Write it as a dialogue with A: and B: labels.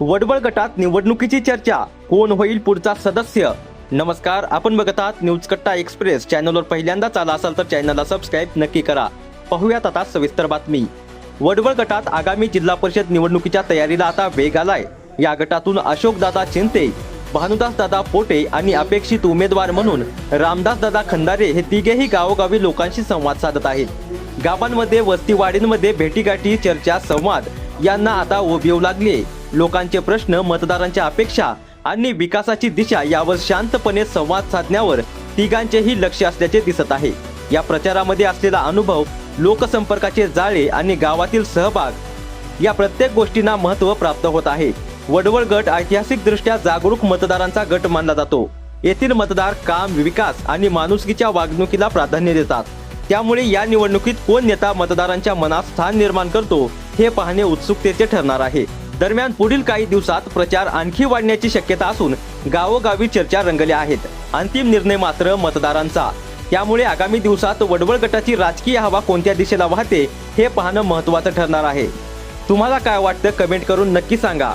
A: वडवळ गटात निवडणुकीची चर्चा. कोण होईल पुढचा सदस्य? नमस्कार आपण बघत आहात न्यूज कट्टा एक्सप्रेस. चॅनलवर पहिल्यांदाच आला असाल तर चॅनलला सबस्क्राईब नक्की करा. पाहूयात आता सविस्तर बातमी. वडवळ गटात आगामी जिल्हा परिषद निवडणुकीच्या तयारीला आता वेग आलाय. या गटातून अशोकदादा चिंते भानुदास दादा पोटे आणि अपेक्षित उमेदवार म्हणून रामदास दादा खंदारे हे तिघेही गावोगावी लोकांशी संवाद साधत आहेत. गावांमध्ये वस्तीवाडींमध्ये भेटीगाठी चर्चा संवाद यांना आता ओबीव लागले लोकांचे प्रश्न मतदारांच्या अपेक्षा आणि विकासाची दिशा यावर शांतपणे संवाद साधण्यावर तिघांचेही लक्ष असल्याचे दिसत आहे. या प्रचारामध्ये असलेला अनुभव लोकसंपर्काचे जाळे आणि गावातील सहभाग या प्रत्येक गोष्टींना महत्त्व प्राप्त होत आहे. वडवळ गट ऐतिहासिकदृष्ट्या जागरूक मतदारांचा गट मानला जातो. येथील मतदार काम विकास आणि माणुसकीच्या वागणुकीला प्राधान्य देतात. त्यामुळे या निवडणुकीत कोण नेता मतदारांच्या मनात स्थान निर्माण करतो हे पाहणे उत्सुकतेचे ठरणार आहे. दरम्यान पुढील काही दिवसात प्रचार आणखी वाढण्याची शक्यता असून गावोगावी चर्चा रंगल्या आहेत. अंतिम निर्णय मात्र मतदारांचा. त्यामुळे आगामी दिवसात वडवळ गटाची राजकीय हवा कोणत्या दिशेला वाहते हे पाहणं महत्त्वाचं ठरणार आहे. तुम्हाला काय वाटतं कमेंट करून नक्की सांगा.